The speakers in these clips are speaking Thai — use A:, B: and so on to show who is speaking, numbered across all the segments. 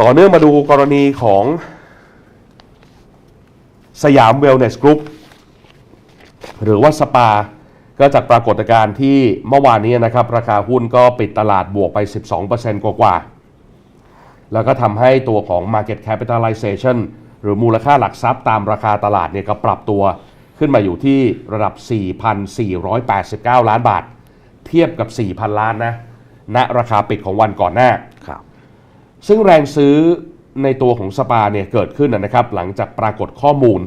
A: ต่อเนื่องมาดูกรณีของสยามเวลเนสกรุ๊ปหรือว่าสปา ก็จากปรากฏการณ์ที่เมื่อวานนี้นะครับ ราคาหุ้นก็ปิดตลาดบวกไป 12%กว่าๆแล้วก็ทำให้ตัวของ Market Capitalization หรือมูลค่าหลักทรัพย์ตามราคาตลาดเนี่ยก็ปรับตัวขึ้นมาอยู่ที่ระดับ 4,489 ล้านบาท เทียบกับ 4,000 ล้านนะณราคาปิดของวันก่อนหน้า ซึ่งแรงซื้อในตัวของสปาเนี่ยเกิดขึ้นนะครับ หลังจากปรากฏข้อมูล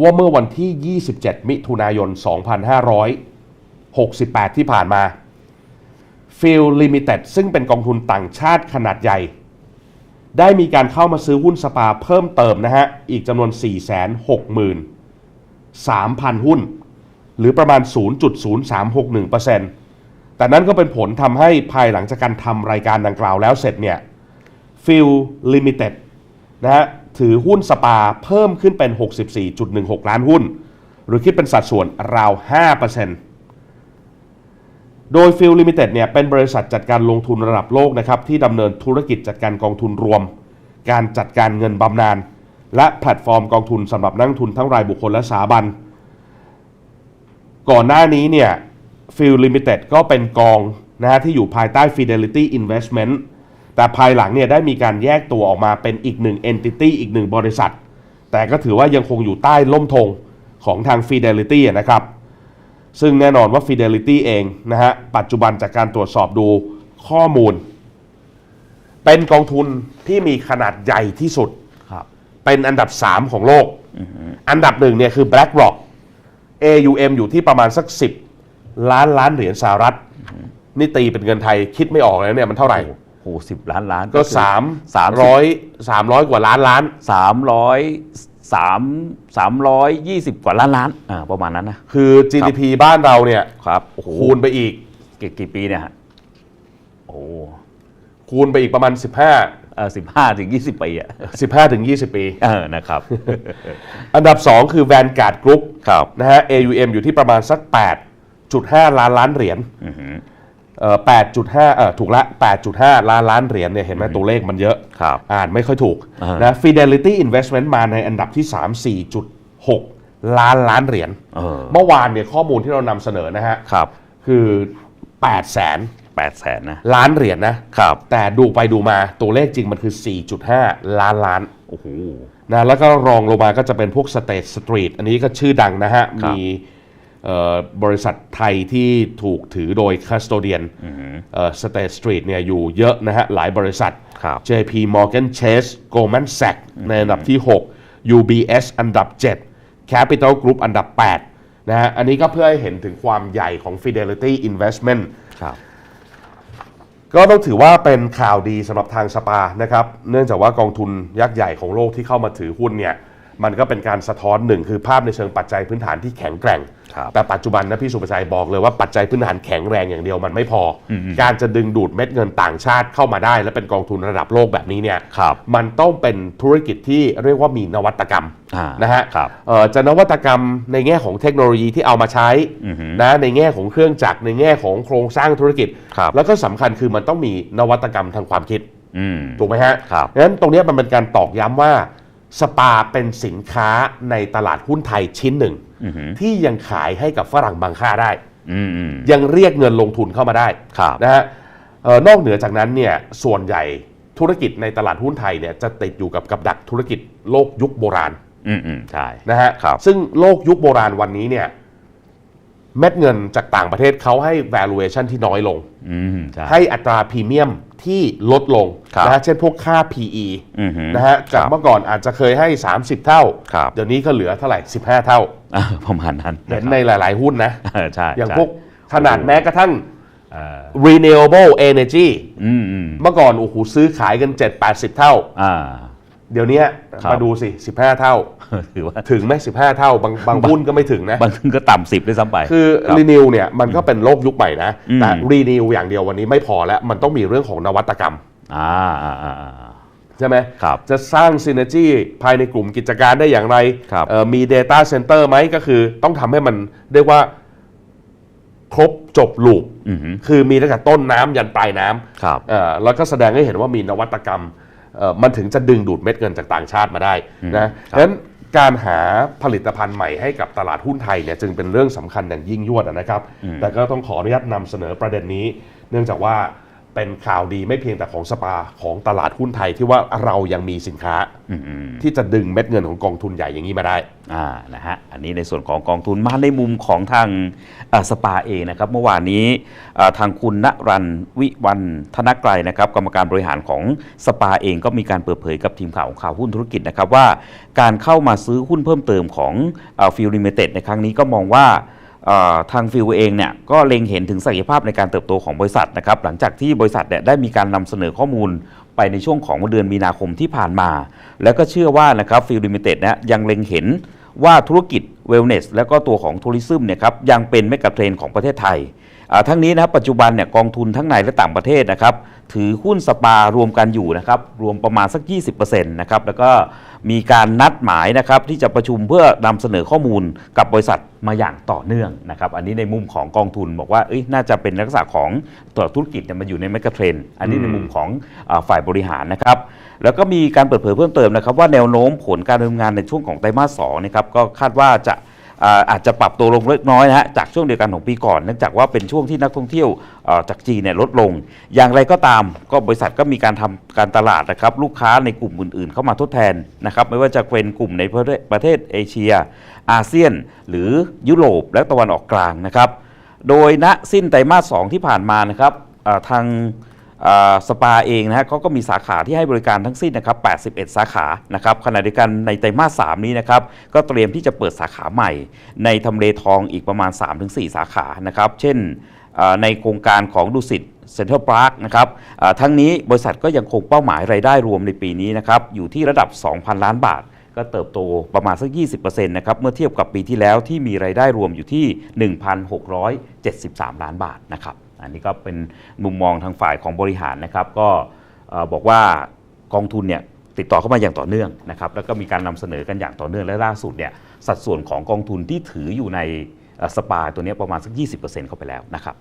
A: ว่าเมื่อวันที่ 27 มิถุนายน 2568 ที่ผ่านมา f i l Limited ซึ่งเป็นกองทุนต่างชาติขนาดใหญ่ ได้มีการเข้ามาซื้อหุ้นสปาเพิ่มเติมนะฮะ อีกจำนวน 463,000 หุ้น หรือประมาณ 0.0361%แต่นั่นก็เป็นผลทำให้ภายหลังจากการทำรายการดังกล่าวแล้วเสร็จเนี่ย ฟิลลิมิเต็ดนะฮะถือหุ้นสปาเพิ่มขึ้นเป็น 64.16 ล้านหุ้น หรือคิดเป็นสัดส่วนราว 5%โดยฟิลลิมิเต็ดเนี่ยเป็นบริษัทจัดการลงทุนระดับโลกนะครับที่ดำเนินธุรกิจจัดการกองทุนรวม การจัดการเงินบำนาญและแพลตฟอร์มกองทุนสำหรับนักลงทุนทั้งรายบุคคลและสถาบัน ก่อนหน้านี้เนี่ยฟิลลิมิเต็ดก็เป็นกองนะฮะที่อยู่ภายใต้ Fidelity Investment แต่ภายหลังเนี่ยได้มีการแยกตัวออกมาเป็นอีกหนึ่ง entity อีกหนึ่งบริษัท แต่ก็ถือว่ายังคงอยู่ใต้ล่มธงของทาง Fidelity อะนะครับ ซึ่งแน่นอนว่า Fidelity เองนะฮะปัจจุบันจากการตรวจสอบดูข้อมูล เป็นกองทุนที่มีขนาดใหญ่ที่สุด
B: ครับ
A: เป็นอันดับ 3 ของโลก อันดับหนึ่งเนี่ยคือ BlackRock AUM อยู่ที่ประมาณสัก 10 ล้านล้านเหรียญสหรัฐ นี่ตีเป็นเงินไทยคิดไม่ออกเลยเนี่ยมันเท่าไหร่
B: โหสิบล้านล้าน
A: ก็
B: คือ
A: สาม
B: สาม
A: ร้อยสามร้อยกว่าล้านล้าน
B: สามร้อยสามสามร้อยยี่สิบกว่าล้านล้านอ่าประมาณนั้นนะ
A: คือ GDP บ้านเราเนี่ย
B: ครับโอ้โห
A: คูณไปอีก
B: กี่กี่ปีเนี่ยฮะโอ้
A: คูณไปอีกประมาณ15
B: เออสิบห้าถึงยี่สิบปีอะ
A: 15ถึง20ปี
B: เออนะครับ
A: อันดับ2คือ Vanguard Group
B: ครับ
A: นะฮะ AUM อยู่ที่ประมาณสัก8.5ล้านล้านเหรียญ เอ่อ8.5เอ่อถูกละ 8.5 ล้านล้านเหรียญเนี่ยเห็นไหมตัวเลขมันเยอะ
B: ครับ
A: อ่านไม่ค่อยถูก
B: อ่าฮะ
A: นะ Fidelity Investment มาในอันดับที่ 3 4.6 ล้านล้านเหรียญ
B: เออ
A: เมื่อวานเนี่ยข้อมูลที่เรานำเสนอนะฮะ
B: ครับ
A: คือ8แสน
B: แปดแสนนะ
A: ล้านเหรียญนะ
B: ครับ
A: แต่ดูไปดูมาตัวเลขจริงมันคือ 4.5 ล้านล้าน
B: โอ้โห
A: นะแล้วก็รองลงมาก็จะเป็นพวก State Street อันนี้ก็ชื่อดังนะฮะ
B: ครับ
A: มีเอ่อ บริษัทไทยที่ถูกถือโดย Custodian เอ่อ State Street เนี่ยอยู่เยอะนะฮะ หลายบริษัท
B: ครับ
A: JP Morgan Chase Goldman Sachs ในอันดับที่ 6 UBS อันดับ 7 Capital Group อันดับ 8 นะฮะ อันนี้ก็เพื่อให้เห็นถึงความใหญ่ของ Fidelity Investment
B: ครับ
A: ก็ต้องถือว่าเป็นข่าวดีสำหรับทางสปานะครับ เนื่องจากว่ากองทุนยักษ์ใหญ่ของโลกที่เข้ามาถือหุ้นเนี่ย มันก็เป็นการสะท้อนหนึ่งคือภาพในเชิงปัจจัยพื้นฐานที่แข็งแกร่ง
B: ครับ
A: แต่ปัจจุบันนะพี่สุประชัยบอกเลยว่าปัจจัยพื้นฐานแข็งแรงอย่างเดียวมันไม่พออการจะดึงดูดเม็ดเงินต่างชาติเข้ามาได้ และเป็นกองทุนระดับโลกแบบนี้เนี่ย
B: ครับ
A: มันต้องเป็นธุรกิจที่เรียกว่ามีนวัตกรรม
B: อ่า
A: นะฮะ
B: ครับ
A: เอ่อจะนวัตกรรมในแง่ของเทคโนโลยีที่เอามาใช้นะในแง่ของเครื่องจักรในแง่ของโครงสร้างธุรกิจ
B: ครับ
A: แล้วก็สำคัญคือมันต้องมีนวัตกรรมทางความคิด
B: อืม
A: ถูกไหมฮะ
B: ครับ
A: งั้นตรงเนี้ยมันเป็นการตอกย้ำว่า สปาเป็นสินค้าในตลาดหุ้นไทยชิ้นหนึ่ง ที่ยังขายให้กับฝรั่งบางค่าได้
B: อืมอืม
A: ยังเรียกเงินลงทุนเข้ามาได้
B: ครับ
A: นะฮะเอ่อนอกเหนือจากนั้นเนี่ยส่วนใหญ่ธุรกิจในตลาดหุ้นไทยเนี่ยจะติดอยู่กับกับดักธุรกิจโลกยุคโบราณ
B: อืมอืมใช่
A: นะฮะ
B: ครับ
A: ซึ่งโลกยุคโบราณวันนี้เนี่ย เม็ดเงินจากต่างประเทศเขาให้ valuation ที่น้อยลง
B: อืมใช่
A: ให้อัตราพรีเมียมที่ลดลง
B: ครับ
A: นะฮะเช่นพวกค่า PE
B: อือฮึ
A: นะฮะจาก
B: ครับ
A: เมื่อก่อนอาจจะเคยให้ 30 เท่า
B: ครับ
A: เดี๋ยวนี้ก็เหลือเท่าไหร่ 15 เท่า
B: อ่าประมาณนั้น
A: เห็นในหลาย ๆ หุ้นนะ
B: เออใช่
A: อย่าง
B: ใช่
A: พวกขนาดแม้กระทั่ง
B: เออ
A: renewable energy
B: อืมอืม
A: เมื่อก่อนโอ้โหซื้อขายกัน 7-80 เท่า
B: อ่า
A: เดี๋ยวนี้
B: ครับ
A: มาดูสิ 15 เท่า
B: ถือว่า
A: ถึงไหม15 เท่า บางบางหุ้นก็ไม่ถึงนะ
B: บางทีก็ต่ำสิบด้วยซ้ำไป
A: คือ
B: ครับ
A: รีนิวเนี่ยมันก็เป็นโลกยุคใหม่นะ
B: อืม
A: แต่รีนิวอย่างเดียววันนี้ไม่พอแล้ว มันต้องมีเรื่องของนวัตกรรม
B: อ่าอ่าอ่าอ่า
A: ใช่ไหม
B: ครับ
A: จะสร้างซีเนจีภายในกลุ่มกิจการได้อย่างไร
B: ครับ
A: เอ่อมี Data Center ไหมก็คือต้องทำให้มันเรียกว่าครบจบลูป
B: อือหือ
A: คือมีตั้งแต่ต้นน้ำยันปลายน้
B: ครับำ
A: เอ่อแล้วก็แสดงให้เห็นว่ามีนวัตกรรมเอ่อ มันถึงจะดึงดูดเม็ดเงินจากต่างชาติมาได้นะดังนั้นการหาผลิตภัณฑ์ใหม่ให้กับตลาดหุ้นไทยเนี่ยจึงเป็นเรื่องสำคัญอย่างยิ่งยวดนะครับ แต่ก็ต้องขออนุญาตนำเสนอประเด็นนี้ เนื่องจากว่า เป็นข่าวดีไม่เพียงแต่ของสปาของตลาดหุ้นไทยที่ว่าเรายังมีสินค้าที่จะดึงเม็ดเงินของกองทุนใหญ่อย่างนี้มาได้
B: อ่านะฮะอันนี้ในส่วนของกองทุนมาในมุมของทางเอ่อสปาเองนะครับ เมื่อวานนี้เอ่อทางคุณณรันทร์วิวันธนกรัยนะครับ กรรมการบริหารของสปาเองก็มีการเปิดเผยกับทีมข่าวของข่าวหุ้นธุรกิจนะครับว่า การเข้ามาซื้อหุ้นเพิ่มเติมของฟิลลิมิเต็ดในครั้งนี้ก็มองว่าเอ่อ ทางฟิลเองเนี่ยก็เล็งเห็นถึงศักยภาพในการเติบโตของบริษัทนะครับหลังจากที่บริษัทเนี่ยได้มีการนำเสนอข้อมูลไปในช่วงของเดือนมีนาคมที่ผ่านมา แล้วก็เชื่อว่านะครับฟิลลิมิเต็ดนะยังเล็งเห็นว่าธุรกิจเวลเนสและก็ตัวของทัวริซึมเนี่ยครับยังเป็นเมกะเทรนของประเทศไทย ทั้งนี้นะครับปัจจุบันเนี่ยกองทุนทั้งในและต่างประเทศนะครับถือหุ้นสปารวมกันอยู่นะครับรวมประมาณสัก 20%นะครับแล้วก็มีการนัดหมายนะครับที่จะประชุมเพื่อนำเสนอข้อมูลกับบริษัทมาอย่างต่อเนื่องนะครับอันนี้ในมุมของกองทุนบอกว่าเอ้ยน่าจะเป็นลักษณะของตัวธุรกิจเนี่ยมันอยู่ในเมกะเทรนด์อันนี้ในมุมของอาฝ่ายบริหารนะครับแล้วก็มีการเปิดเผยเพิ่มเติมนะครับว่าแนวโน้มผลการดำเนินงานในช่วงของไตรมาสสองนะครับก็คาดว่าจะ อาอาจจะปรับตัวลงเล็กน้อยนะฮะจากช่วงเดียวกันของปีก่อนเนื่องจากว่าเป็นช่วงที่นักท่องเที่ยวเอ่อจากจีนเนี่ยลดลง อย่างไรก็ตามก็บริษัทก็มีการทำการตลาดนะครับลูกค้าในกลุ่มอื่นๆ เข้ามาทดแทนนะครับไม่ว่าจะเป็นกลุ่มในประเทศประเทศเอเชีย อาเซียน หรือยุโรปและตะวันออกกลางนะครับ โดยณสิ้นไตรมาส 2 ที่ผ่านมานะครับอ่าทาง สปาเองนะฮะเขาก็มีสาขาที่ให้บริการทั้งสิ้นนะครับ 81 สาขานะครับขณะเดียวกันในไตรมาส 3 นี้นะครับ ก็เตรียมที่จะเปิดสาขาใหม่ ในทำเลทองอีกประมาณ 3-4 สาขานะครับ เช่นในโครงการของดุสิตเซ็นทรัลพาร์คนะครับทั้งนี้บริษัทก็ยังคงเป้าหมายรายได้รวมในปีนี้นะครับ อยู่ที่ระดับ 2,000 ล้านบาท ก็เติบโตประมาณสัก 20%นะครับ เมื่อเทียบกับปีที่แล้วที่มีรายได้รวมอยู่ที่ 1,673 ล้านบาทนะครับ อันนี้ก็เป็นมุมมองทางฝ่ายของบริหารนะครับ ก็บอกว่ากองทุนเนี่ยติดต่อเข้ามาอย่างต่อเนื่องนะครับ แล้วก็มีการนำเสนอกันอย่างต่อเนื่องและล่าสุดเนี่ยสัดส่วนของกองทุนที่ถืออยู่ในสปาตัวนี้ประมาณสัก 20%เข้าไปแล้วนะครับ